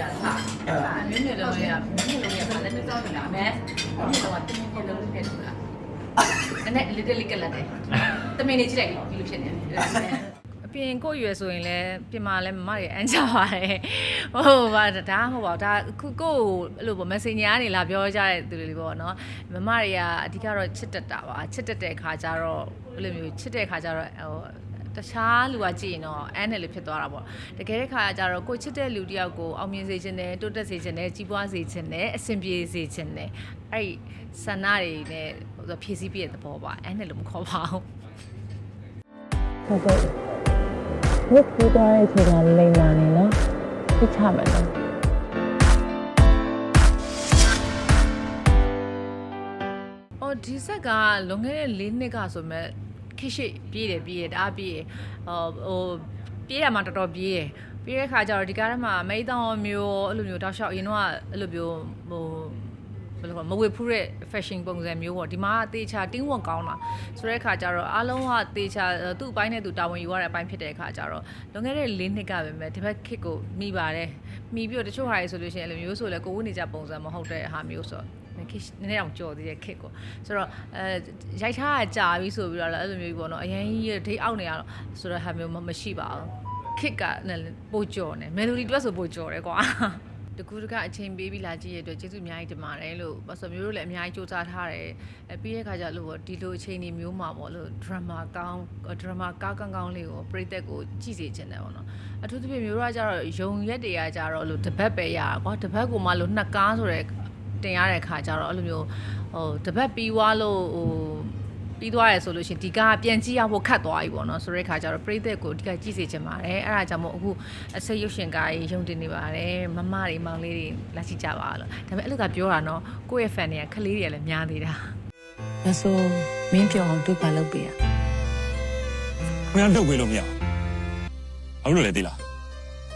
ရတာအဲ့မြင်းမြင်းလုံးရမြင်းမြင်းလုံးရဘာလဲမစောက်နေတာမဲမြင်းလုံးကတင်းတင်းလုံးဖြစ်နေတာအဲ့နဲ့ little little လက်တယ်တမင်နေကြည့်လိုက်ဒီလိုဖြစ်နေတယ်အပြင်ကိုရွယ်ဆိုရင်လည်းပြင်မာလဲမမတွေအန်ကြပါတယ်ဟိုဘာဒါဟုတ်ပါဒါခုကိုအဲ့လိုပေါ့ messenger ကနေလာပြောကြတဲ့သူတွေပေါ့နော်မမတွေကအဓိကတော့ချစ်တက်တာပါချစ်တက်တဲ့ခါကျတော့အဲ့လိုမျိုးချစ်တဲ့ခါကျတော့ဟို တခြားလူကကြည့်ရင်တော့အန်းတယ်လို့ဖြစ်သွားတာပေါ့တကယ်တဲ့ခါကျတော့ကိုချစ်တဲ့လူတယောက်ကိုအောင်မြင်စေခြင်းနဲ့တိုးတက်စေခြင်းနဲ့ကြီးပွားစေခြင်းနဲ့အဆင်ပြေစေခြင်းနဲ့အဲ့ဒီဆန္ဒတွေနဲ့ဟိုဆိုဖြည့်ဆည်းပြည့်တဲ့သဘောပါအန်းတယ်လို့မခေါ်ပါဘူးဟုတ်ကဲ့ဘုတ်ပြီးသွားတဲ့အချိန်ကလိမ်လာနေနော်သိချမယ်နော်။အော်ဒီဆက်ကလွန်ခဲ့တဲ့၄နှစ်ကဆိုမဲ့ ခိရှိပြေးတယ်ပြေးတယ်တအားပြေးတယ်။ဟိုဟိုပြေးရမှာတော်တော်ပြေးတယ်။ပြေးတဲ့ခါကျတော့ဒီကားထဲမှာမိတောင်မျိုးအဲ့လိုမျိုးတောက်လျှောက်အရင်တော့အဲ့လိုမျိုးဟိုဘယ်လိုခေါ်မဝေဖူးတဲ့ fashion ပုံစံမျိုးပေါ့ဒီမှာအသေးချာတင်းဝတ်ကောင်းတာဆိုတဲ့အခါကျတော့အားလုံးကသေချာသူ့အပိုင်းနဲ့သူတာဝန်ယူရတဲ့အပိုင်းဖြစ်တဲ့အခါကျတော့လွန်ခဲ့တဲ့၄နှစ်ကပဲမဲ့ဒီဘက်ခစ်ကိုမိပါတယ်မိပြီးတော့တချို့ဟာတွေဆိုလို့ရှိရင်အဲ့လိုမျိုးဆိုလဲကိုဝတ်နေကြပုံစံမဟုတ်တဲ့ဟာမျိုးဆိုတော့ ခစ်နည်းနည်းအောင်ကြော်သေးတဲ့ခစ်ကိုဆိုတော့အဲရိုက်ထားတာကြာပြီဆိုပြီးတော့လည်းအဲ့လိုမျိုးပေါ့နော်အရင်ကြီးဒိတ်အောက်နေရတော့ဆိုတော့ဟာမျိုးမရှိပါဘူးခစ်ကလည်းပိုကြော်နေမယ်လိုဒီတွက်ဆိုပိုကြော်တယ်ကွာတကူတကအချိန်ပေးပြီးလာကြည့်ရတဲ့အတွက်ကျေးဇူးအများကြီးတင်ပါတယ်လို့ဘာဆိုမျိုးတို့လည်းအများကြီးစူးစမ်းထားတယ်အဲပြီးတဲ့ခါကျလို့ပေါ့ဒီလိုအချိန်ဒီမျိုးမှာပေါ့လို့ drama ကောင်း drama ကောင်းကောင်းကောင်းလေးကိုပရိသတ်ကိုကြည့်စေချင်တယ်ပေါ့နော်အထူးသဖြင့်မျိုးတို့ကကြတော့ယုံရက်တွေကကြတော့လို့တပတ်ပဲရတာကွာတပတ်ကိုမှလို့နှစ်ကားဆိုတဲ့ တင်ရတဲ့ခါကျတော့အဲ့လိုမျိုးဟိုတပတ်ပြီးွားလို့ဟိုပြီးသွားရဆိုလို့ရှရင်ဒီကပြန်ကြည့်ရဖို့ခတ်သွားပြီပေါ့နော်ဆိုတဲ့ခါကျတော့ပြိသက်ကိုဒီကကြည့်စေချင်ပါတယ်အဲ့ဒါကြောင့်မို့အခုအစိတ်ရုပ်ရှင်ကားကြီးရုံတင်နေပါတယ်မမတွေမောင်လေးတွေလာကြည့်ကြပါလို့ဒါပေမဲ့အဲ့လိုကပြောတာနော်ကိုယ့်ရဲ့ fan တွေကခလေးတွေကလည်းများသေးတာဒါဆိုမင်းပြောအောင်တို့ပါလုပ်ပေးရမင်းတော့ဝေးလို့မရဘူးဘာလို့လဲသိလား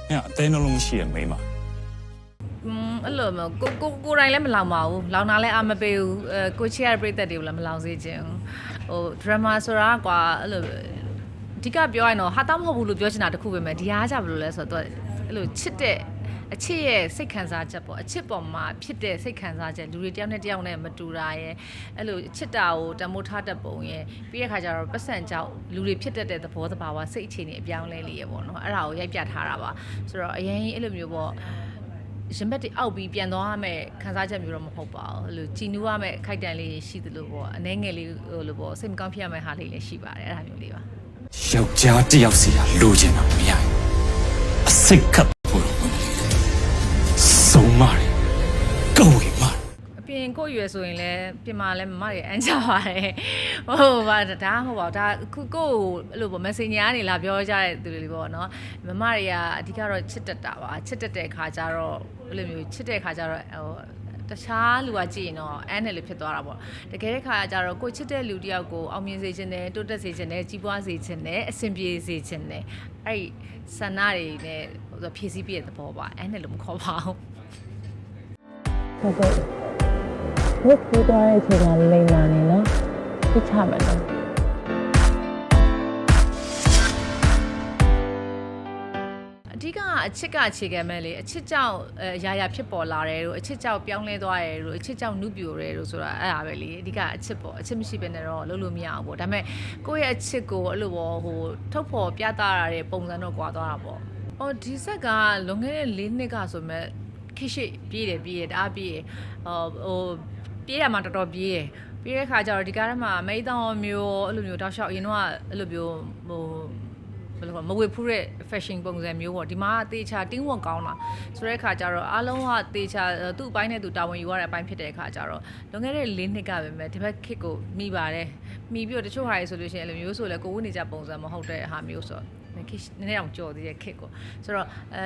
မင်းအသေးနှလုံးရှိရမိန်းမอืม အဲ့လိုမျိုးကိုကိုကိုယ်တိုင်လည်းမလောင်ပါဘူးလောင်တာလည်းအမပေးဘူးအဲကိုချီရတဲ့ပြိသက်တွေကိုလည်းမလောင်စေချင်ဘူးဟို drama ဆိုတာကွာအဲ့လိုအဓိကပြောရရင်တော့ဟာတောင်းမဟုတ်ဘူးလို့ပြောချင်တာတခုပဲမယ်ဒီအားကြဘယ်လိုလဲဆိုတော့အဲ့လိုချစ်တဲ့အချစ်ရဲ့စိတ်ခံစားချက်ပေါ့အချစ်ပေါ်မှာဖြစ်တဲ့စိတ်ခံစားချက်လူတွေတယောက်နဲ့တယောက်နဲ့မတူတာရဲ့အဲ့လိုချစ်တာကိုတမိုးထားတတ်ပုံရဲ့ပြီးတဲ့ခါကျတော့ပတ်စံကြောက်လူတွေဖြစ်တတ်တဲ့သဘောတဘာဝစိတ်အခြေအနေအပြောင်းလဲလေးရဲ့ပေါ့နော်အဲ့ဒါကိုရိုက်ပြထားတာပါဆိုတော့အရင်အဲ့လိုမျိုးပေါ့ ရင်ဘက်တွေအောက်ပြီးပြန်သွားရမယ်ခန်းစားချက်မျိုးတော့မဟုတ်ပါဘူးအဲ့လိုကြည်နူးရမယ်ခိုက်တန်လေးရှိသလိုပေါ့အနှဲငယ်လေးဟိုလိုပေါ့စိတ်မကောင်းဖြစ်ရမယ့်ဟာလေးလည်းရှိပါတယ်အဲ့ဒါမျိုးလေးပါယောက်ျားတစ်ယောက်စီကလိုချင်တာမရဘူးအစိတ်ကပ်ဖို့တော့ဝင်နေတယ်စုံမတယ်ကောက်ဝေမတယ်အ ပြင်ကိုရွယ်ဆိုရင်လည်းပြင်မာလဲမမတွေအန်ကြပါတယ်ဟိုဘာဒါဟုတ်ပါဒါခုကိုအဲ့လိုပေါ့ messenger ကနေလာပြောကြတဲ့သူတွေပေါ့နော်မမတွေကအဓိကတော့ချစ်တက်တာပါချစ်တက်တဲ့ခါကျတော့အဲ့လိုမျိုးချစ်တဲ့ခါကျတော့ဟိုတခြားလူကကြည့်ရင်တော့အန်းတယ်လို့ဖြစ်သွားတာပေါ့တကယ်တဲ့ခါကျတော့ကိုချစ်တဲ့လူတယောက်ကိုအောင်မြင်စေခြင်းနဲ့တိုးတက်စေခြင်းနဲ့ကြီးပွားစေခြင်းနဲ့အဆင်ပြေစေခြင်းနဲ့အဲ့ဒီဆန္ဒတွေနဲ့ဟိုဆိုဖြည့်ဆည်းပြည့်တဲ့သဘောပါအန်းတယ်လို့မခေါ်ပါဘူးဟုတ်ကဲ့ ဘုတ်ပြီးသွားတဲ့အချိန်ကလိမ်လာနေနော်သိချမယ်နော်အဓိကအချစ်ကအခြေခံမဲ့လေအချစ်ကြောင့်အဲအရာရာဖြစ်ပေါ်လာတယ်လို့အချစ်ကြောင့်ပြောင်းလဲသွားတယ်လို့အချစ်ကြောင့်နုပြိုတယ်လို့ဆိုတာအဲ့ဒါပဲလေအဓိကအချစ်ပေါ့အချစ်မရှိဘဲနဲ့တော့လုပ်လို့မရအောင်ပေါ့ဒါပေမဲ့ကိုယ့်ရဲ့အချစ်ကိုအဲ့လိုပေါ့ဟိုထုတ်ဖော်ပြသရတဲ့ပုံစံတော့ကွာသွားတာပေါ့အော်ဒီဆက်ကလွန်ခဲ့တဲ့၄နှစ်ကဆိုမဲ့ခိရှိပြေးတယ်ပြေးတယ်တအားပြေးတယ်ဟိုဟို ပြေးရမှာတော်တော်ပြေးတယ်ပြေးတဲ့ခါကျတော့ဒီကားထဲမှာမိတောင်မျိုးအဲ့လိုမျိုးတောက်လျှောက်အရင်တော့အဲ့လိုမျိုးဟို ဘယ်လိုခေါ်မဝေဖူးတဲ့ fashion ပုံစံမျိုးပေါ့ဒီမှာအသေးချာတင်းဝတ်ကောင်းတာဆိုတဲ့အခါကျတော့အားလုံးကသေချာသူ့အပိုင်းနဲ့သူတာဝန်ယူရတဲ့အပိုင်းဖြစ်တဲ့အခါကျတော့လွန်ခဲ့တဲ့၄နှစ်ကပဲမဲ့ဒီဘက်ခစ်ကိုမိပါတယ်မိပြီးတော့တချို့ဟာတွေဆိုလို့ရှိရင်အဲ့လိုမျိုးဆိုလဲကိုဝတ်နေကြပုံစံမဟုတ်တဲ့ဟာမျိုးဆိုတော့ခစ်နည်းနည်းအောင်ကြော်သေးတဲ့ခစ်ကိုဆိုတော့အဲ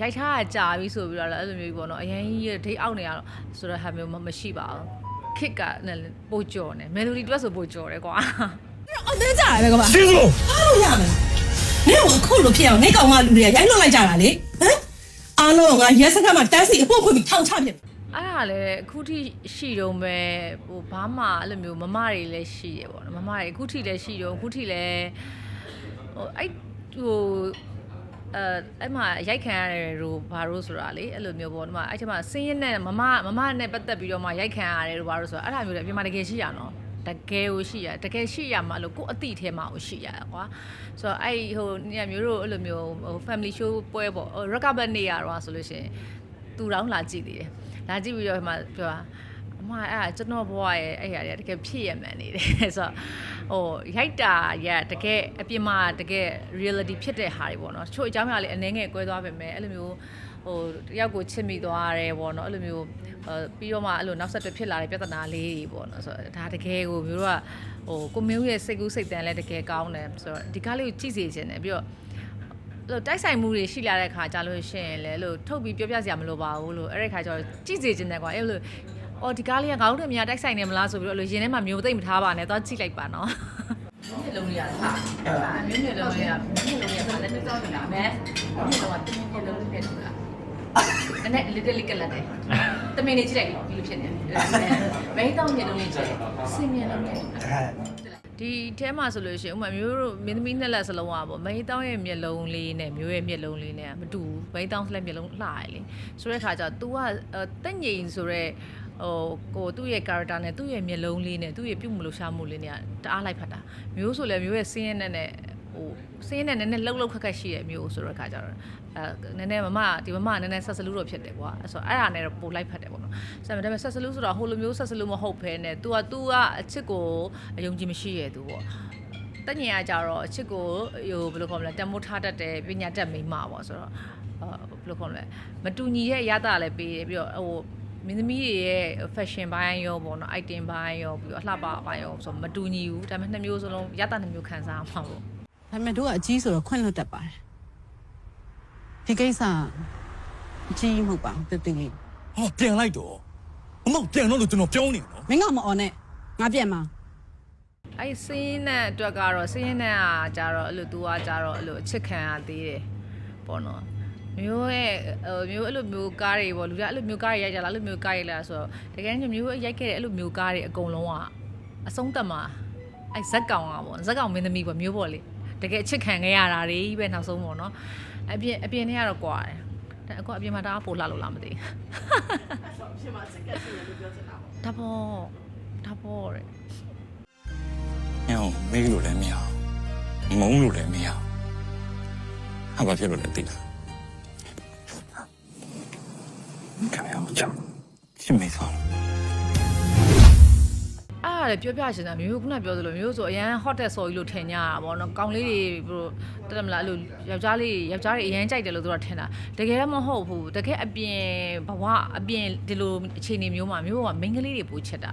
ရိုက်ထားတာကြာပြီဆိုပြီးတော့လည်းအဲ့လိုမျိုးပေါ့နော်အရင်ကြီးဒိတ်အောက်နေရတော့ဆိုတော့ဟာမျိုးမရှိပါဘူးခစ်ကလည်းပိုကြော်နေမယ်လိုဒီတွက်ဆိုပိုကြော်တယ်ကွာအသေးကြရတယ်ကမရှင်းလို့အားလို့ရမယ် နင့်ကအခုလိုဖြစ်အောင်နေကောင်မလူတွေကရိုက်လွတ်လိုက်ကြတာလေဟမ်အားလုံးကရဲစခန်းမှာတန်းစီအဖို့ဖွင့်ပြီးထောင်ချပြစ်အဲ့ဒါလည်းအခုထိရှိတော့မဲ့ဟိုဘာမှအဲ့လိုမျိုးမမတွေလည်းရှိရပေါ့နော်မမတွေအခုထိလည်းရှိတော့အခုထိလည်းဟိုအဲ့ဟိုအဲ့မှာရိုက်ခံရတယ်လို့ဘာလို့ဆိုတာလေအဲ့လိုမျိုးပေါ့ဒီမှာအဲ့ဒီမှာစင်းရင်နဲ့မမမမနဲ့ပတ်သက်ပြီးတော့မှရိုက်ခံရတယ်လို့ဘာလို့ဆိုတာအဲ့ဒါမျိုးလေအပြင်မှာတကယ်ရှိရနော် တကယ်ကိုရှိရတကယ်ရှိရမှာလို့ကိုယ်အတိထဲမှာကိုရှိရကွာဆိုတော့အဲ့ဟိုနေရာမျိုးတို့အဲ့လိုမျိုးဟို family show ပွဲပေါ့ recover နေရတော့ဆိုလို့ရှိရင်သူတောင်းလာကြည့်သေးတယ်လာကြည့်ပြီးတော့ဒီမှာပြောတာအမအဲ့ဒါကျွန်တော်ဘဝရဲ့အဲ့ဟာတွေကတကယ်ဖြစ်ရမှန်နေတယ်ဆိုတော့ဟိုရိုက်တာရတကယ်အပြင်မှာတကယ် reality ဖြစ်တဲ့ဟာတွေပေါ့နော်ချို့အကြောင်းအရာလေးအနေငယ်ကွဲသွားပဲမယ်အဲ့လိုမျိုး ဟိုတယောက်ကိုချစ်မိသွားတယ်ပေါ့နော်အဲ့လိုမျိုးအဲပြီးတော့မှအဲ့လိုနောက်ဆက်တွဲဖြစ်လာတဲ့ပြဿနာလေးတွေပေါ့နော်ဆိုတော့ဒါတကယ်ကိုမျိုးတို့ကဟိုကိုမျိုးရဲ့စိတ်ကူးစိတ်တန်လည်းတကယ်ကောင်းတယ်ဆိုတော့ဒီကားလေးကိုကြည့်စေချင်တယ်ပြီးတော့လို့တိုက်ဆိုင်မှုတွေရှိလာတဲ့ခါကြလို့ရှိရင်လေလို့ထုတ်ပြီးပြောပြစရာမလိုပါဘူးလို့အဲ့ဒီခါကျတော့ကြည့်စေချင်တယ်ကွာအဲ့လိုအော်ဒီကားလေးကငါတို့တည်းများတိုက်ဆိုင်နေမလားဆိုပြီးတော့အဲ့လိုရင်ထဲမှာမျိုးသိမ့်မထားပါနဲ့သွားကြည့်လိုက်ပါနော်မြင့်လုံးလေးရတာမြင့်မြင့်လုံးလေးရမြင့်လုံးလေးရပါလက်တက်တော့လာမယ်မြင့်လုံးကတင်းမြင့်လုံးလေးဖြစ်နေတာ အဲ့နဲ့ little little ကလက်တယ်တမင်နေကြည့်လိုက်ဒီလိုဖြစ်နေတယ်မဲတောင်းမြင့်လုံးလေးကြည့်စင်မြင့်လုံးလေး ဒီအဲမှာဆိုလို့ရှိရင်ဥပမာမျိုးတို့မင်းသမီးနှစ်လက်စလုံးอ่ะပေါ့မင်းတောင်းရဲ့မျက်လုံးလေးနဲ့မျိုးရဲ့မျက်လုံးလေးနဲ့မတူဘူးမင်းတောင်းလက်မျက်လုံးလှရလေဆိုတဲ့ခါကျတော့ तू ကတက်ငိန်ဆိုတော့ဟိုကိုသူ့ရဲ့ character နဲ့သူ့ရဲ့မျက်လုံးလေးနဲ့သူ့ရဲ့ပြုတ်မလို့ရှာမှုလေးနဲ့တအားလိုက်ဖတ်တာမျိုးဆိုလဲမျိုးရဲ့စင်းရဲနဲ့နဲ့ ဟိုစင်းရဲနဲ့နည်းနည်းလှုပ်လှုပ်ခက်ခက်ရှိတဲ့မျိုးဆိုတဲ့ခါကျတော့အဲနည်းနည်းမမဒီမမနည်းနည်းဆက်စလူတော့ဖြစ်တယ်ကွာအဲ့ဆိုအဲ့ဒါနဲ့တော့ပိုလိုက်ဖတ်တယ်ပေါ့နော်ဆက်မဒါပေမဲ့ဆက်စလူဆိုတော့ဟိုလိုမျိုးဆက်စလူမဟုတ်ဘဲနဲ့ तू က तू ကအချစ်ကိုအယုံကြည်မရှိရဲ့ तू ပေါ့တက်ညင်ကကြတော့အချစ်ကိုဟိုဘယ်လိုခေါ်မလဲတမိုးထားတတ်တယ်ပညာတတ်မိန်းမပေါ့ဆိုတော့အာဘယ်လိုခေါ်မလဲမတူညီရဲ့အရသာလည်းပေးတယ်ပြီးတော့ဟိုမင်းသမီးတွေရဲ့ fashion ဘိုင်းရောပေါ့နော် item ဘိုင်းရောပြီးတော့အလှပဘိုင်းရောဆိုတော့မတူညီဘူးဒါပေမဲ့နှစ်မျိုးစလုံးရတာနှစ်မျိုးခံစားရမှာပေါ့ ဒါပေမဲ့တို့ကအကြီးဆိုတော့ခွင့်လွတ်တတ်ပါတယ်ဒီကိစ္စအကြီးမဟုတ်ပါဘူးတင်းတင်းလေးဟာပြန်လိုက်တော့အမောက်ပြန်တော့လို့ကျွန်တော်ပြောနေတယ်နော်မင်းကမအော်နဲ့ငါပြန်မှာအဲ့စင်းနဲ့အတွက်ကတော့စင်းနဲ့ကကြတော့အဲ့လိုသူကကြတော့အဲ့လိုအချစ်ခံရသေးတယ်ပေါ့နော်မျိုးရဲ့ဟိုမျိုးအဲ့လိုမျိုးကားတွေပေါ့လူကအဲ့လိုမျိုးကားတွေရိုက်ကြလားအဲ့လိုမျိုးကားရိုက်လာဆိုတော့တကယ်ကြီးမျိုးရိုက်ခဲ့တဲ့အဲ့လိုမျိုးကားတွေအကုန်လုံးကအဆုံးသက်မှာအဲ့ဇက်ကောင်ကပေါ့ဇက်ကောင်မင်းသမီးပေါ့မျိုးပေါ့လေ တကယ်အချစ်ခံခဲ့ရတာတွေပဲနောက်ဆုံးပေါ့နော်အပြင်အပြင်ထဲကတော့ကွာတယ်ဒါအကွာအပြင်မှာတအားပို့လာလို့လားမသိဘူးဒါပေါ့ဒါပေါ့တဲ့ညောင်မေးလို့လည်းမရဘူးမုန်းလို့လည်းမရဘူးဟာဘာဖြစ်လို့လဲသိလားခံရအောင်ကြောက်ရှင်းမေးသွားလို့အဲ့ ဒါလေပြောပြချင်တာမျိုးခုနပြောသလိုမျိုးဆိုအရန် hot တဲ့ဆော်ကြီးလို့ထင်ကြတာဗောနော်ကောင်းလေးတွေဘို့တက်တယ်မလားအဲ့လိုယောက်ျားလေးယောက်ျားတွေအရန်ကြိုက်တယ်လို့သူတို့ထင်တာတကယ်တော့မဟုတ်ဘူးတကယ်အပြင်ဘဝအပြင်ဒီလိုအခြေအနေမျိုးမှာမျိုးကမိန်းကလေးတွေပိုချစ်တာ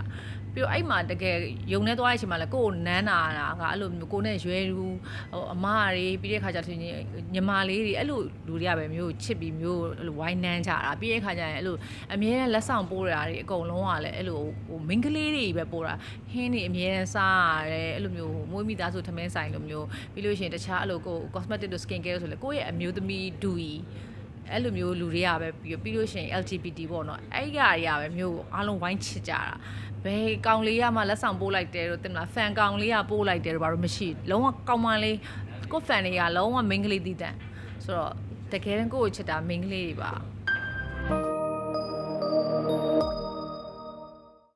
ပြီးတော့အဲ့မှာတကယ်ယုံနေသွားတဲ့အချိန်မှာလည်းကိုယ်ကိုနန်းနာတာကအဲ့လိုမျိုးကိုယ်နဲ့ရွယ်လူဟိုအမတွေပြီးတဲ့ခါကျတော့ညီမလေးတွေအဲ့လိုလူတွေကပဲမျိုးချစ်ပြီးမျိုးအဲ့လိုဝိုင်းနန်းကြတာပြီးတဲ့ခါကျရင်အဲ့လိုအမြဲတမ်းလက်ဆောင်ပိုးတာတွေအကုန်လုံးကလည်းအဲ့လိုဟိုမိန်းကလေးတွေပဲပိုးတာဟင်းတွေအမြဲတမ်းစားရတယ်အဲ့လိုမျိုးမွေးမိသားစုထမင်းဆိုင်လိုမျိုးပြီးလို့ရှိရင်တခြားအဲ့လိုကို cosmetic တို့ skin care ဆိုလေကိုယ့်ရဲ့အမျိုးသမီးဒူကြီး အဲ့လိုမျိုးလူတွေကပဲပြီးပြီးလို့ရှိရင် LGBT ပေါ့နော်အဲ့ဒီကတွေကပဲမျိုးအားလုံးဝိုင်းချစ်ကြတာဘယ်ကောင်လေးကမှလက်ဆောင်ပို့လိုက်တယ်လို့တင်မလားဖန်ကောင်လေးကပို့လိုက်တယ်လို့ဘာလို့မရှိလုံးဝကောင်မလေးကိုဖန်တွေကလုံးဝ main ကလေးတည်တံ့ဆိုတော့တကယ်တမ်းကိုယ့်ကိုချစ်တာ main ကလေးတွေပါ